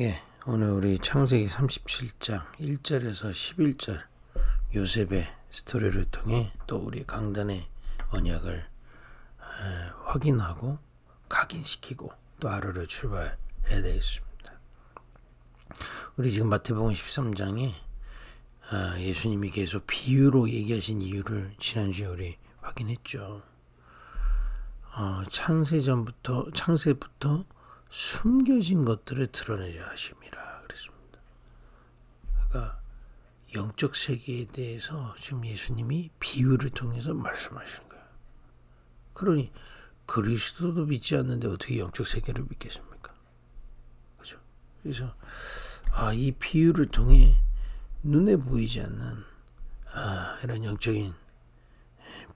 예, 오늘 우리 창세기 37장 1절에서 11절 요셉의 스토리를 통해 또 우리 강단의 언약을 에, 확인하고 각인시키고 또 하루를 출발해야 되겠습니다. 우리 지금 마태복음 13장에 아, 예수님이 계속 비유로 얘기하신 이유를 지난주에 우리 확인했죠. 어, 창세 전부터 창세부터 숨겨진 것들을 드러내려 하심이라 그랬습니다. 그러니까 영적 세계에 대해서 지금 예수님이 비유를 통해서 말씀하시는 거예요. 그러니 그리스도도 믿지 않는데 어떻게 영적 세계를 믿겠습니까? 그죠? 그래서 아, 이 비유를 통해 눈에 보이지 않는 아, 이런 영적인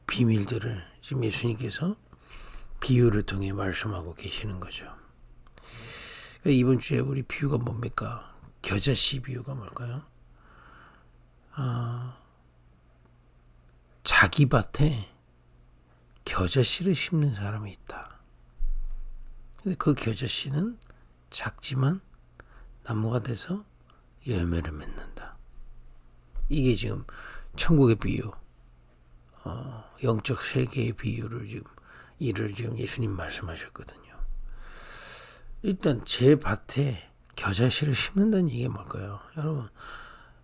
비밀들을 지금 예수님께서 비유를 통해 말씀하고 계시는 거죠. 이번 주에 우리 비유가 뭡니까? 겨자씨 비유가 뭘까요? 아, 자기 밭에 겨자씨를 심는 사람이 있다. 근데 그 겨자씨는 작지만 나무가 돼서 열매를 맺는다. 이게 지금 천국의 비유, 어, 영적 세계의 비유를 지금 이를 지금 예수님 말씀하셨거든요. 일단 제 밭에 겨자씨를 심는다는 얘기가 뭘까요? 여러분,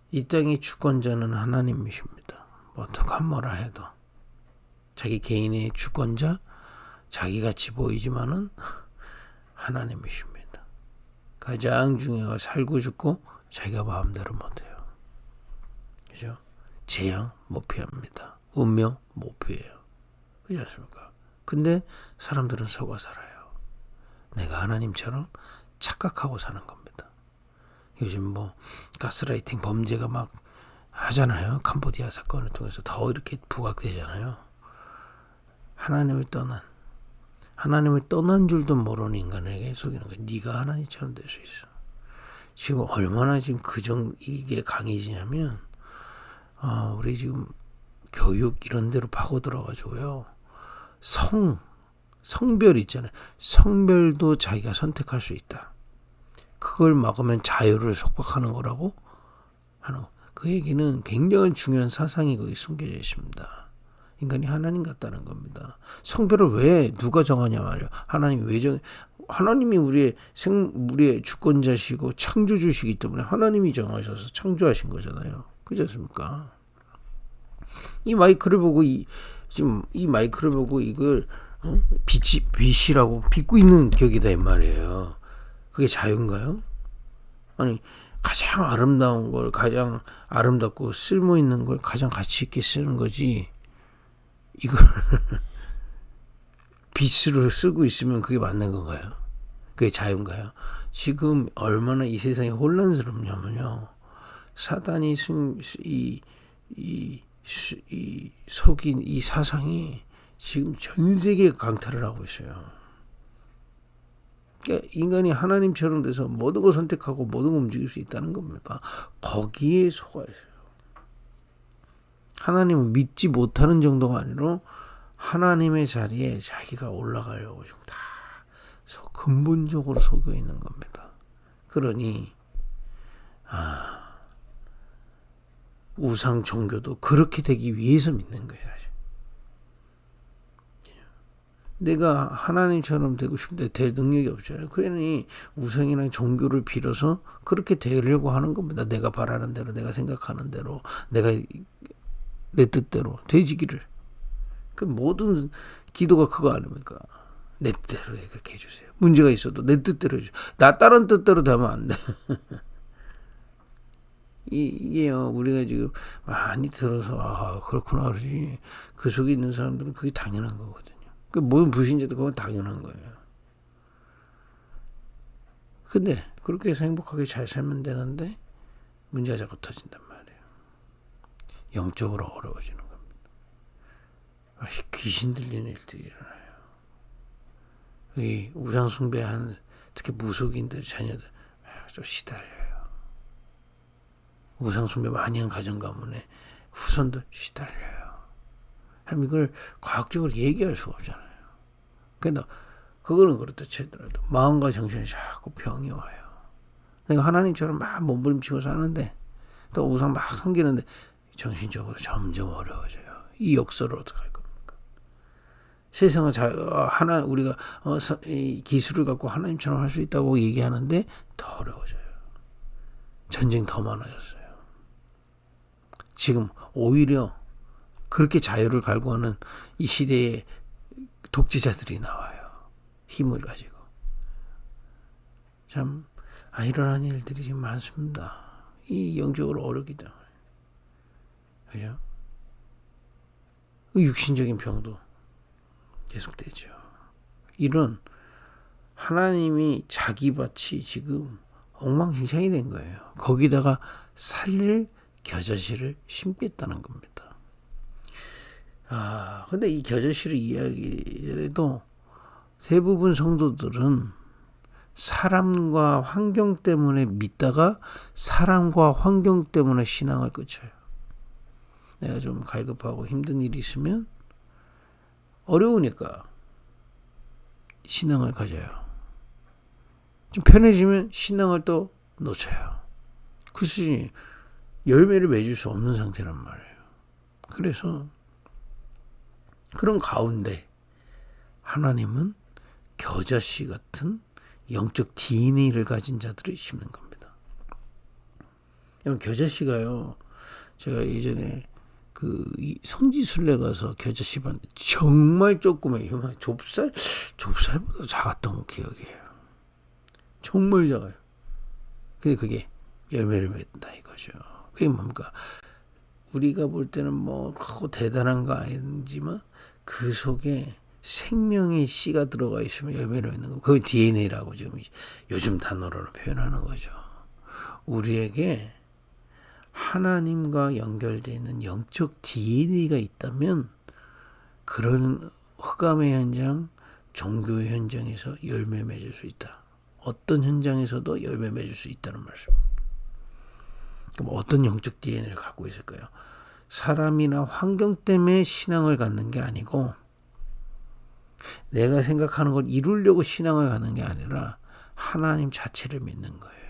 이 땅의 주권자는 하나님이십니다. 뭐 어떡한 뭐라 해도. 자기 개인의 주권자, 자기같이 보이지만은 하나님이십니다. 가장 중요한 살고 죽고 자기가 마음대로 못해요. 그죠? 재앙 못 피합니다. 운명 못 피해요. 그렇지 않습니까? 근데 사람들은 속아 살아요. 내가 하나님처럼 착각하고 사는 겁니다. 요즘 뭐 가스라이팅 범죄가 막 하잖아요. 캄보디아 사건을 통해서 더 이렇게 부각되잖아요. 하나님을 떠난 하나님을 떠난 줄도 모르는 인간에게 속이는 거야. 네가 하나님처럼 될 수 있어. 지금 얼마나 지금 그정 이게 강해지냐면 어, 우리 지금 교육 이런 데로 파고 들어가지고요. 성 성별 있잖아요. 성별도 자기가 선택할 수 있다. 그걸 막으면 자유를 속박하는 거라고 하는 그 얘기는 굉장히 중요한 사상이 거기 숨겨져 있습니다. 인간이 하나님 같다는 겁니다. 성별을 왜 누가 정하냐 말이야. 하나님 왜 정? 하나님이 우리의 생 우리의 주권자시고 창조주시기 때문에 하나님이 정하셔서 창조하신 거잖아요. 그렇지 않습니까? 이 마이크를 보고 이 지금 이 마이크를 보고 이걸 어? 빛이 빛이라고 빚고 있는 격이다 이 말이에요. 그게 자유인가요? 아니 가장 아름다운 걸 가장 아름답고 쓸모 있는 걸 가장 가치 있게 쓰는 거지. 이걸 빛으로 쓰고 있으면 그게 맞는 건가요? 그게 자유인가요? 지금 얼마나 이 세상이 혼란스럽냐면요. 사단이 이, 이, 이 속인 이 사상이 지금 전 세계에 강탈을 하고 있어요. 그러니까 인간이 하나님처럼 돼서 모든 걸 선택하고 모든 걸 움직일 수 있다는 겁니다. 거기에 속아 있어요. 하나님을 믿지 못하는 정도가 아니라 하나님의 자리에 자기가 올라가려고 지금 다 근본적으로 속여 있는 겁니다. 그러니 아, 우상 종교도 그렇게 되기 위해서 믿는 거예요. 내가 하나님처럼 되고 싶은데 될 능력이 없잖아요. 그러니 우상이나 종교를 빌어서 그렇게 되려고 하는 겁니다. 내가 바라는 대로, 내가 생각하는 대로, 내가 내 뜻대로 되지기를. 그 모든 기도가 그거 아닙니까? 내 뜻대로 그렇게 해주세요. 문제가 있어도 내 뜻대로 해주세요. 나 다른 뜻대로 되면 안 돼. 이게요, 우리가 지금 많이 들어서, 아, 그렇구나, 그러지. 그 속에 있는 사람들은 그게 당연한 거거든. 그 모든 불신자도 그건 당연한 거예요. 근데 그렇게 해서 행복하게 잘 살면 되는데 문제가 자꾸 터진단 말이에요. 영적으로 어려워지는 겁니다. 아, 귀신 들리는 일들이 일어나요. 이 우상 숭배하는 특히 무속인들 자녀들 아, 좀 시달려요. 우상 숭배 많이 한 가정 가문에 후손도 시달려요. 참 이걸 과학적으로 얘기할 수가 없잖아요. 그러니까 그거는 그렇다 치더라도 마음과 정신이 자꾸 병이 와요. 내가 하나님처럼 막 몸부림치고 사는데 또 우상 막 섬기는데 정신적으로 점점 어려워져요. 이 역설을 어떻게 할 겁니까? 세상을 잘 어, 하나 우리가 어, 기술을 갖고 하나님처럼 할 수 있다고 얘기하는데 더 어려워져요. 전쟁 더 많아졌어요. 지금 오히려 그렇게 자유를 갈구하는 이 시대에 독재자들이 나와요. 힘을 가지고. 참, 아, 일어나는 일들이 지금 많습니다. 이 영적으로 어렵기 때문에. 그죠? 그 육신적인 병도 계속되죠. 이런 하나님이 자기밭이 지금 엉망진창이 된 거예요. 거기다가 살릴 겨자씨를 심겠다는 겁니다. 아, 근데 이 겨자씨를 이야기해도 대부분 성도들은 사람과 환경 때문에 믿다가 사람과 환경 때문에 신앙을 끝쳐요. 내가 좀 갈급하고 힘든 일이 있으면 어려우니까 신앙을 가져요. 좀 편해지면 신앙을 또 놓쳐요. 그 수준이 열매를 맺을 수 없는 상태란 말이에요. 그래서 그런 가운데 하나님은 겨자씨 같은 영적 DNA를 가진 자들을 심는 겁니다. 여러분 겨자씨가요. 제가 예전에 그 성지순례 가서 겨자씨 봤는데 정말 조그매요. 좁쌀 좁쌀보다 작았던 기억이에요. 정말 작아요. 근데 그게 열매를 맺는다 이거죠. 그게 뭡니까? 우리가 볼 때는 뭐 대단한 거 아니지만 그 속에 생명의 씨가 들어가 있으면 열매를 맺는 거. 그게 DNA라고 지금 요즘 단어로 표현하는 거죠. 우리에게 하나님과 연결되어 있는 영적 DNA가 있다면 그런 흑암의 현장, 종교의 현장에서 열매 맺을 수 있다. 어떤 현장에서도 열매 맺을 수 있다는 말씀입니다. 그럼 어떤 영적 DNA를 갖고 있을까요? 사람이나 환경 때문에 신앙을 갖는 게 아니고 내가 생각하는 걸 이루려고 신앙을 갖는 게 아니라 하나님 자체를 믿는 거예요.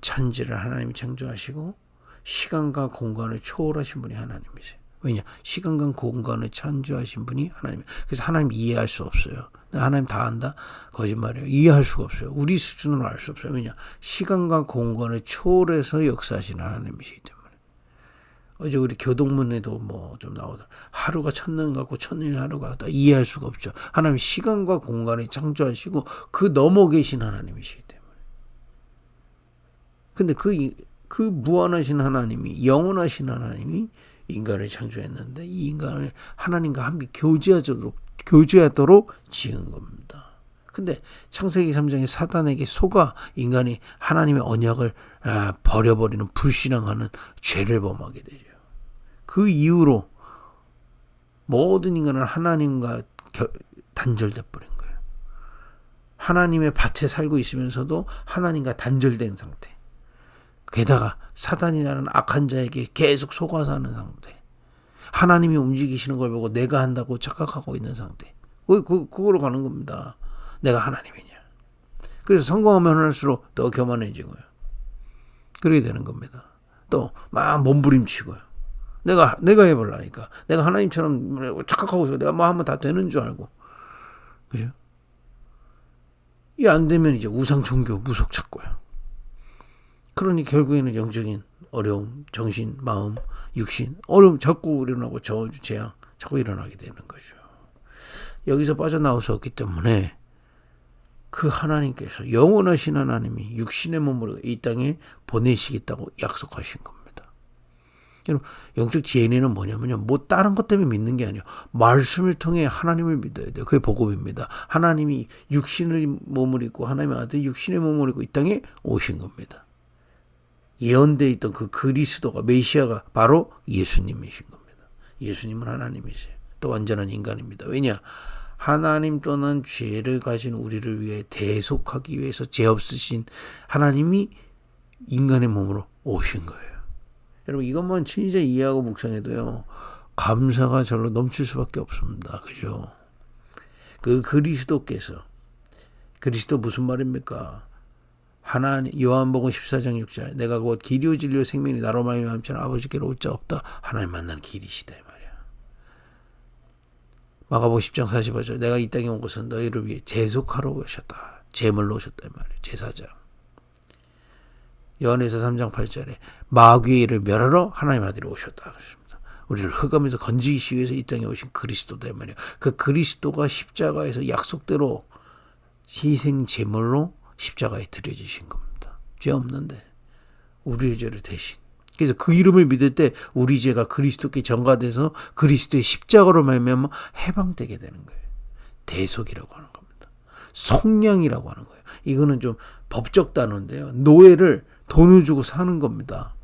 천지를 하나님이 창조하시고 시간과 공간을 초월하신 분이 하나님이세요. 왜냐? 시간과 공간을 창조하신 분이 하나님. 그래서 하나님 이해할 수 없어요. 하나님 다 안다? 거짓말이에요. 이해할 수가 없어요. 우리 수준으로 알 수 없어요. 왜냐? 시간과 공간을 초월해서 역사하신 하나님이시기 때문에. 어제 우리 교동문에도 뭐 좀 나오다. 하루가 천년 같고 천년이 하루가 같다. 이해할 수가 없죠. 하나님 시간과 공간을 창조하시고 그 넘어 계신 하나님이시기 때문에. 근데 그, 그 무한하신 하나님이, 영원하신 하나님이 인간을 창조했는데 이 인간을 하나님과 함께 교제하도록, 교제하도록 지은 겁니다. 근데 창세기 3장에 사단에게 속아 인간이 하나님의 언약을 아, 버려버리는 불신앙하는 죄를 범하게 되죠. 그 이후로 모든 인간은 하나님과 단절돼 버린 거예요. 하나님의 밭에 살고 있으면서도 하나님과 단절된 상태. 게다가 사단이라는 악한 자에게 계속 속아 사는 상태. 하나님이 움직이시는 걸 보고 내가 한다고 착각하고 있는 상태. 그, 그, 그걸로 가는 겁니다. 내가 하나님이냐. 그래서 성공하면 할수록 더 교만해지고요. 그렇게 되는 겁니다. 또, 막 몸부림치고요. 내가, 내가 해볼라니까. 내가 하나님처럼 착각하고 있어. 내가 뭐 하면 다 되는 줄 알고. 그죠? 이 안 되면 이제 우상 종교 무속 찾고요. 그러니 결국에는 영적인 어려움, 정신, 마음, 육신, 어려움 자꾸 일어나고 저주, 재앙 자꾸 일어나게 되는 거죠. 여기서 빠져나올 수 없기 때문에 그 하나님께서 영원하신 하나님이 육신의 몸으로 이 땅에 보내시겠다고 약속하신 겁니다. 영적 DNA는 뭐냐면요. 뭐 다른 것 때문에 믿는 게 아니에요. 말씀을 통해 하나님을 믿어야 돼요. 그게 복음입니다. 하나님이 육신의 몸을 입고 하나님의 아들 육신의 몸을 입고 이 땅에 오신 겁니다. 예언되어 있던 그 그리스도가 메시아가 바로 예수님이신 겁니다. 예수님은 하나님이세요. 또 완전한 인간입니다. 왜냐? 하나님 또는 죄를 가진 우리를 위해 대속하기 위해서 죄 없으신 하나님이 인간의 몸으로 오신 거예요. 여러분 이것만 진짜 이해하고 묵상해도요. 감사가 절로 넘칠 수밖에 없습니다. 그죠? 그 그리스도께서 그리스도 무슨 말입니까? 하나님 요한복음 14장 6절 내가 곧 길이요 진리요 생명이 나로 말미암지는 아버지께로 올 자 없다 하나님 만나는 길이시다 이 말이야. 마가복음 10장 45절 내가 이 땅에 온 것은 너희를 위해 재속하러 오셨다. 제물로 오셨다 이 말이야. 제사장. 요한에서 3장 8절에 마귀를 멸하러 하나님 아들이 오셨다. 그렇습니다. 우리를 흑암에서 건지기 위해서 이 땅에 오신 그리스도다 말이에요. 그 그리스도가 십자가에서 약속대로 희생 제물로 십자가에 들여지신 겁니다. 죄 없는데 우리의 죄를 대신. 그래서 그 이름을 믿을 때 우리 죄가 그리스도께 전가돼서 그리스도의 십자가로 말미암아 해방되게 되는 거예요. 대속이라고 하는 겁니다. 성량이라고 하는 거예요. 이거는 좀 법적 단어인데요. 노예를 돈을 주고 사는 겁니다.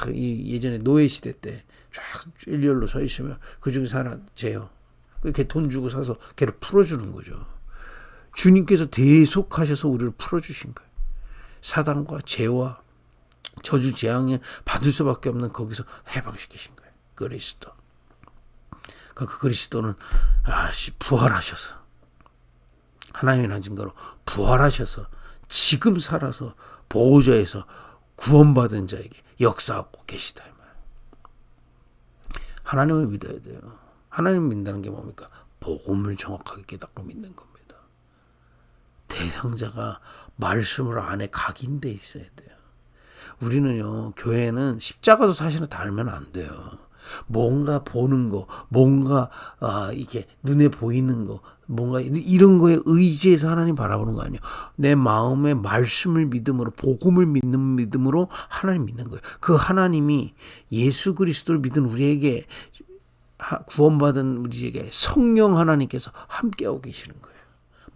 그 예전에 노예 시대 때 쫙 일렬로 서 있으면 그 중에서 하나 재요. 그렇게 돈 주고 사서 걔를 풀어주는 거죠. 주님께서 대속하셔서 우리를 풀어주신 거예요. 사단과 죄와 저주 재앙에 받을 수밖에 없는 거기서 해방시키신 거예요. 그리스도. 그 그리스도는 아씨 부활하셔서 하나님의 증거로 부활하셔서 지금 살아서 보호자에서 구원받은 자에게 역사하고 계시다. 하나님을 믿어야 돼요. 하나님 믿는다는 게 뭡니까? 복음을 정확하게 깨닫고 믿는 겁니다. 대상자가 말씀으로 안에 각인돼 있어야 돼요. 우리는요, 교회는 십자가도 사실은 달면 안 돼요. 뭔가 보는 거, 뭔가, 아, 이게 눈에 보이는 거, 뭔가 이런 거에 의지해서 하나님 바라보는 거 아니에요. 내 마음에 말씀을 믿음으로 복음을 믿는 믿음으로 하나님 믿는 거예요. 그 하나님이 예수 그리스도를 믿은 우리에게 구원받은 우리에게 성령 하나님께서 함께하고 계시는 거예요.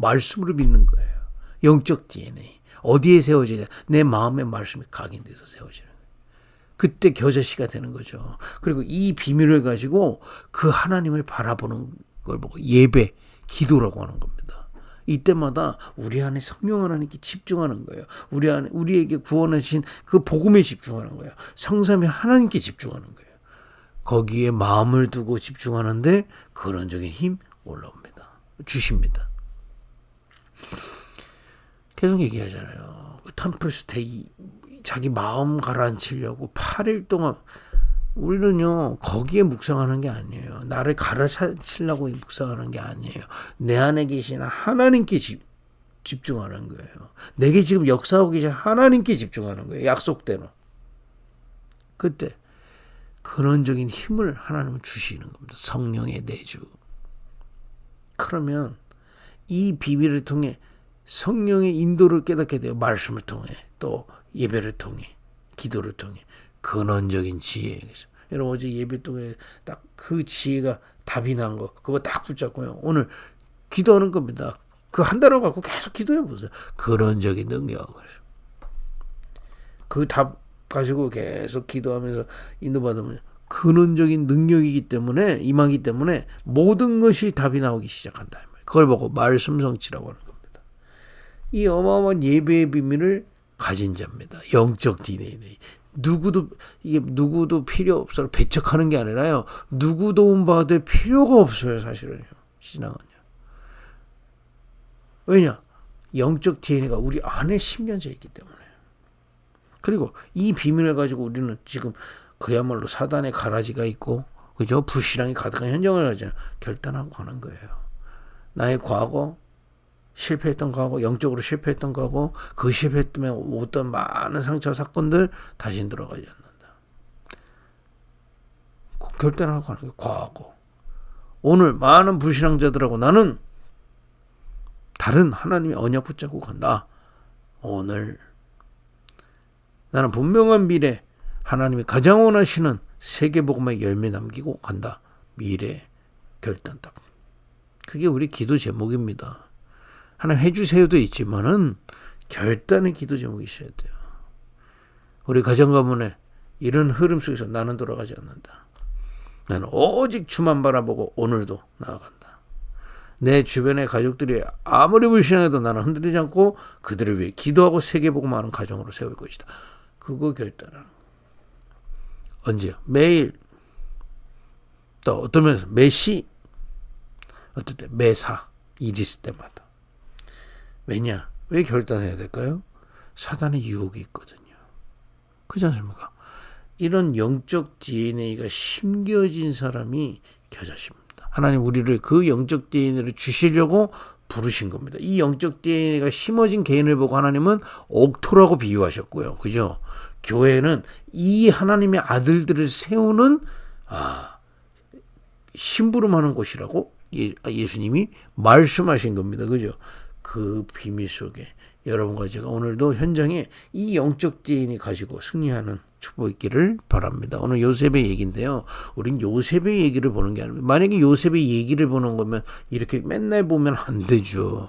말씀으로 믿는 거예요. 영적 DNA. 어디에 세워지냐? 내 마음의 말씀이 각인돼서 세워지는 거예요. 그때 겨자씨가 되는 거죠. 그리고 이 비밀을 가지고 그 하나님을 바라보는 걸 보고 예배, 기도라고 하는 겁니다. 이때마다 우리 안에 성령 하나님께 집중하는 거예요. 우리 안에 우리에게 구원하신 그 복음에 집중하는 거예요. 성삼위 하나님께 집중하는 거예요. 거기에 마음을 두고 집중하는데 근원적인 힘 올라옵니다. 주십니다. 계속 얘기하잖아요. 탐플스테이 자기 마음 가라앉히려고 8일 동안 우리는요, 거기에 묵상하는 게 아니에요. 나를 가르치려고 묵상하는 게 아니에요. 내 안에 계신 하나님께 집, 집중하는 거예요. 내게 지금 역사하고 계신 하나님께 집중하는 거예요. 약속대로. 그때 근원적인 힘을 하나님은 주시는 겁니다. 성령의 내주. 그러면 이 비밀을 통해 성령의 인도를 깨닫게 돼요. 말씀을 통해 또 예배를 통해 기도를 통해 근원적인 지혜. 여러분 어제 예배 동에 딱그 지혜가 답이 난 거, 그거 딱 붙잡고요. 오늘 기도하는 겁니다. 그한 달을 갖고 계속 기도해 보세요. 근원적인 능력을. 그 답 가지고 계속 기도하면서 인도받으면 근원적인 능력이기 때문에 임하기 때문에 모든 것이 답이 나오기 시작한다. 그걸 보고 말씀 성취라고 하는 겁니다. 이 어마어마한 예배의 비밀을 가진 자입니다. 영적 DNA. 누구도 이게 누구도 필요 없어 배척하는 게 아니라요. 누구 도움 받을 필요가 없어요, 사실은요. 신앙은요. 왜냐? 영적 DNA가 우리 안에 심려져 있기 때문에. 그리고 이 비밀을 가지고 우리는 지금 그야말로 사단의 가라지가 있고 그죠? 불신앙이 가득한 현장을 가지고 결단하고 가는 거예요. 나의 과거, 실패했던 거하고 영적으로 실패했던 거하고 그 실패 때문에 오던 많은 상처 사건들 다시 들어가지 않는다. 그 결단하고 가는 게 과거. 오늘 많은 불신앙자들하고 나는 다른 하나님의 언약 붙잡고 간다. 오늘 나는 분명한 미래 하나님이 가장 원하시는 세계복음의 열매 남기고 간다. 미래 결단 딱. 그게 우리 기도 제목입니다. 하나님 해주세요도 있지만은 결단의 기도 제목이 있어야 돼요. 우리 가정 가문에 이런 흐름 속에서 나는 돌아가지 않는다. 나는 오직 주만 바라보고 오늘도 나아간다. 내 주변의 가족들이 아무리 불신해도 나는 흔들리지 않고 그들을 위해 기도하고 많은 가정으로 세울 것이다. 그거 결단하는 언제요? 매일 또 어떤 면에서 매시 어떨 때 매사 일 있을 때마다 왜냐? 왜 결단해야 될까요? 사단의 유혹이 있거든요. 그렇지 않습니까? 이런 영적 DNA가 심겨진 사람이 겨자씨입니다. 하나님 우리를 그 영적 DNA를 주시려고 부르신 겁니다. 이 영적 DNA가 심어진 개인을 보고 하나님은 옥토라고 비유하셨고요. 그죠? 교회는 이 하나님의 아들들을 세우는 아, 심부름하는 곳이라고 예, 예수님이 말씀하신 겁니다. 그죠? 그 비밀 속에 여러분과 제가 오늘도 현장에 이 영적 DNA 가지고 승리하는 축복 있기를 바랍니다. 오늘 요셉의 얘기인데요. 우린 요셉의 얘기를 보는 게 아닙니다. 만약에 요셉의 얘기를 보는 거면 이렇게 맨날 보면 안 되죠.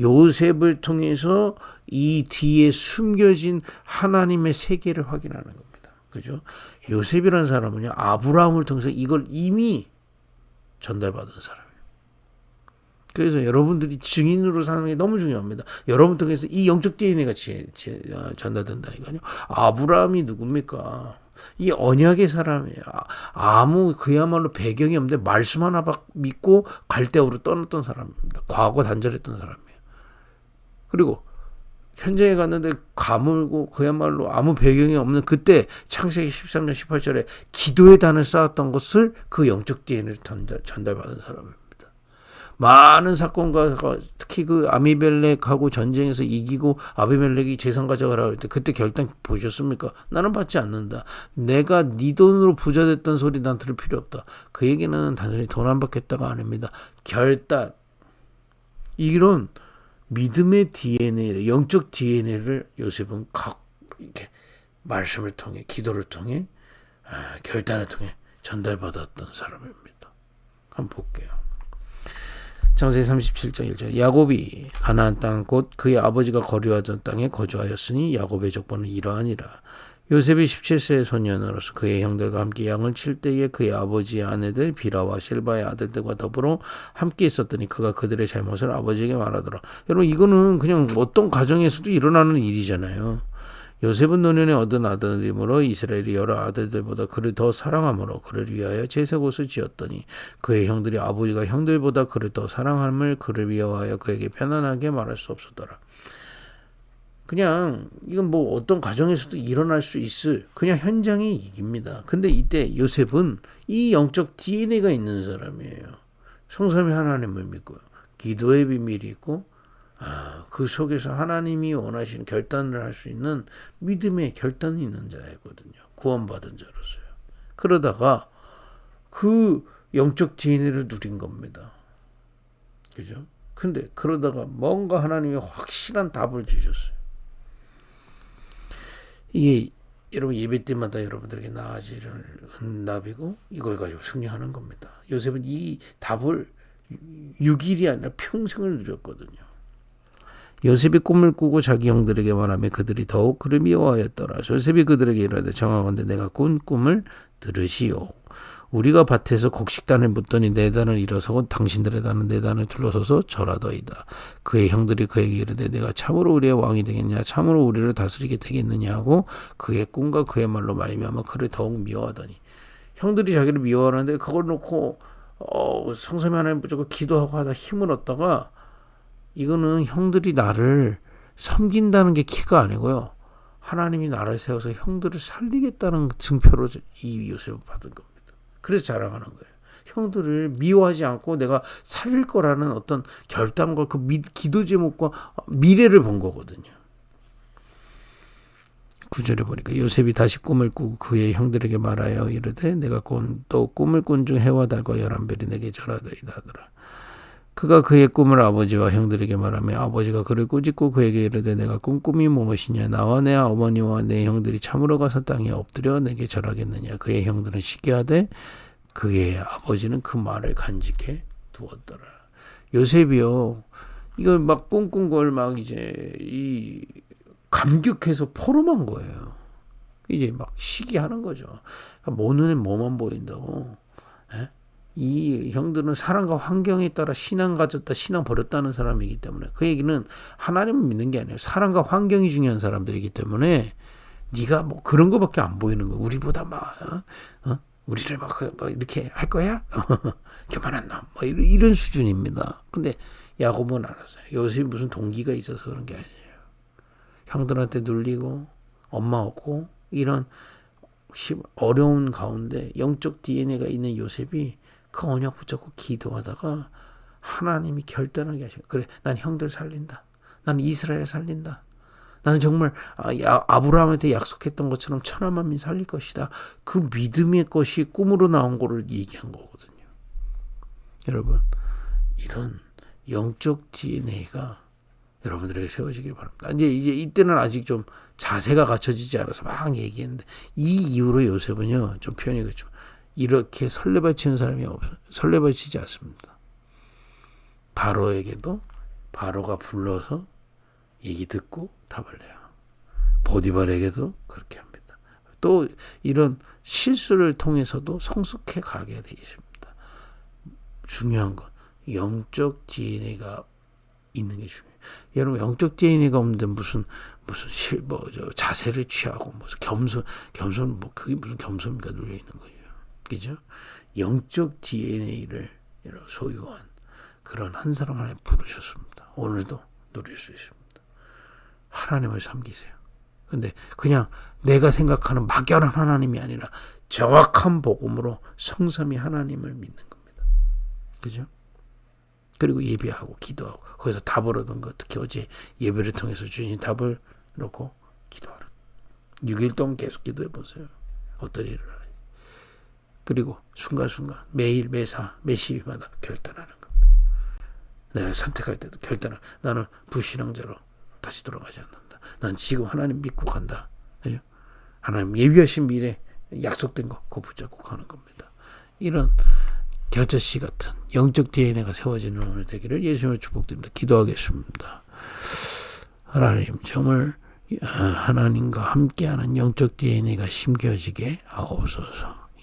요셉을 통해서 이 뒤에 숨겨진 하나님의 세계를 확인하는 겁니다. 그죠? 요셉이라는 사람은요, 아브라함을 통해서 이걸 이미 전달받은 사람. 그래서 여러분들이 증인으로 사는 게 너무 중요합니다. 여러분 통해서 이 영적 DNA가 어, 전달된다니까요. 아브라함이 누굽니까? 이 언약의 사람이에요. 아, 아무 그야말로 배경이 없는데 말씀 하나 믿고 갈대으로 떠났던 사람입니다. 과거 단절했던 사람이에요. 그리고 현장에 갔는데 가물고 그야말로 아무 배경이 없는 그때 창세기 13장 18절에 기도의 단을 쌓았던 것을 그 영적 DNA를 전달, 전달받은 사람입니다. 많은 사건과 특히 그 아미벨렉하고 전쟁에서 이기고 아비멜렉이 재산 가져가라 할 때 그때 결단 보셨습니까? 나는 받지 않는다. 내가 네 돈으로 부자 됐던 소리 난 들을 필요 없다. 그 얘기는 단순히 돈 안 받겠다가 아닙니다. 결단. 이런 믿음의 DNA를 영적 DNA를 요셉은 각 이렇게 말씀을 통해 기도를 통해 아, 결단을 통해 전달받았던 사람입니다. 한번 볼게요. 창세기 37장 1절 야곱이 가나안 땅 곧 그의 아버지가 거류하던 땅에 거주하였으니 야곱의 족보는 이러하니라. 요셉이 17세의 소년으로서 그의 형들과 함께 양을 칠 때에 그의 아버지의 아내들 비라와 실바의 아들들과 더불어 함께 있었더니 그가 그들의 잘못을 아버지에게 말하더라. 여러분 이거는 그냥 어떤 가정에서도 일어나는 일이잖아요. 요셉은 노년에 얻은 아들이므로 이스라엘이 여러 아들들보다 그를 더 사랑함으로 그를 위하여 제색옷을 지었더니 그의 형들이 아버지가 형들보다 그를 더 사랑함을 그를 위하여 그에게 편안하게 말할 수 없었더라. 그냥 이건 뭐 어떤 가정에서도 일어날 수 있을 그냥 현장의 얘기입니다. 근데 이때 요셉은 이 영적 DNA가 있는 사람이에요. 성삼위 하나님을 믿고요. 기도의 비밀이 있고 아, 그 속에서 하나님이 원하시는 결단을 할 수 있는 믿음의 결단이 있는 자이거든요. 구원받은 자로서요. 그러다가 그 영적 DNA를 누린 겁니다. 그죠? 근데 그러다가 뭔가 하나님이 확실한 답을 주셨어요. 이게 여러분 예배 때마다 여러분들에게 나아지는 응답이고 이걸 가지고 승리하는 겁니다. 요셉은 이 답을 6일이 아니라 평생을 누렸거든요. 요셉이 꿈을 꾸고 자기 형들에게 말하며 그들이 더욱 그를 미워하였더라. 요셉이 그들에게 이르되 정하건대 내가 꾼 꿈을 들으시오. 우리가 밭에서 곡식단을 묻더니 네 단을 일어서고 당신들의 단은 네 단을 둘러서서 절하더이다. 그의 형들이 그에게 이르되 내가 참으로 우리의 왕이 되겠냐 참으로 우리를 다스리게 되겠느냐 하고 그의 꿈과 그의 말로 말미암아 그를 더욱 미워하더니 형들이 자기를 미워하는데 그걸 놓고 어, 성삼위 하나님 붙잡고 기도하고 하다 힘을 얻다가 이거는 형들이 나를 섬긴다는 게 키가 아니고요. 하나님이 나를 세워서 형들을 살리겠다는 증표로 이 요셉을 받은 겁니다. 그래서 자랑하는 거예요. 형들을 미워하지 않고 내가 살릴 거라는 어떤 결단과 그 기도 제목과 미래를 본 거거든요. 구절에 보니까 요셉이 다시 꿈을 꾸고 그의 형들에게 말하여 이르되 내가 또 꿈을 꾼 중 해와 달과 열한 별이 내게 절하더이다 하더라. 그가 그의 꿈을 아버지와 형들에게 말하며 아버지가 그를 꾸짖고 그에게 이르되 내가 꾼 꿈이 무엇이냐? 나와 내 어머니와 내 형들이 참으로 가서 땅에 엎드려 내게 절하겠느냐? 그의 형들은 시기하되 그의 아버지는 그 말을 간직해 두었더라. 요셉이요. 이걸 막 꿈꾼 걸 막 이제 이 감격해서 포럼한 거예요. 이제 막 시기하는 거죠. 뭐 눈에 뭐만 보인다고. 에? 이 형들은 사랑과 환경에 따라 신앙 가졌다, 신앙 버렸다는 사람이기 때문에 그 얘기는 하나님을 믿는 게 아니에요. 사랑과 환경이 중요한 사람들이기 때문에 네가 뭐 그런 거밖에 안 보이는 거. 우리보다 막 어? 어? 우리를 막, 뭐 이렇게 할 거야? 교만한 놈. 뭐 이런, 이런 수준입니다. 근데 야곱은 알았어요. 요셉이 무슨 동기가 있어서 그런 게 아니에요. 형들한테 눌리고 엄마 없고 이런 시- 어려운 가운데 영적 DNA가 있는 요셉이 그 언약 붙잡고 기도하다가 하나님이 결단하게 하셔. 그래, 난 형들 살린다. 난 이스라엘 살린다. 나는 정말 아, 야- 아브라함한테 약속했던 것처럼 천하 만민 살릴 것이다. 그 믿음의 것이 꿈으로 나온 거를 얘기한 거거든요. 여러분, 이런 영적 DNA가 여러분들에게 세워지길 바랍니다. 이제 이제 이때는 아직 좀 자세가 갖춰지지 않아서 막 얘기했는데 이 이후로 요셉은요 좀 표현이 그렇죠. 이렇게 설레발치는 사람이 없 설레발치지 않습니다. 바로에게도 바로가 불러서 얘기 듣고 답을 내요. 보디발에게도 그렇게 합니다. 또 이런 실수를 통해서도 성숙해 가게 되어 있습니다. 중요한 건 영적 DNA가 있는 게 중요해요. 여러분 영적 DNA가 없는데 무슨 무슨 실뭐저 자세를 취하고 무슨 겸손 겸손 뭐 그게 무슨 겸손입니까 눌려 있는 거예요. 그죠? 영적 DNA를 소유한 그런 한 사람 하나님 부르셨습니다. 오늘도 누릴 수 있습니다. 하나님을 섬기세요. 근데 그냥 내가 생각하는 막연한 하나님이 아니라 정확한 복음으로 성삼이 하나님을 믿는 겁니다. 그죠? 그리고 예배하고 기도하고 거기서 답을 얻은 거 특히 어제 예배를 통해서 주신 답을 놓고 기도하라. 6일 동안 계속 기도해 보세요. 어떤 일을. 그리고 순간순간 매일 매사 매시마다 결단하는 겁니다. 내가 선택할 때도 결단을 나는 불신앙자로 다시 돌아가지 않는다. 난 지금 하나님 믿고 간다. 그죠? 하나님 예비하신 미래 약속된 거 그거 붙잡고 가는 겁니다. 이런 겨자씨 같은 영적 DNA가 세워지는 오늘 되기를 예수님을 축복드립니다. 기도하겠습니다. 하나님 정말 아, 하나님과 함께하는 영적 DNA가 심겨지게 하옵소서.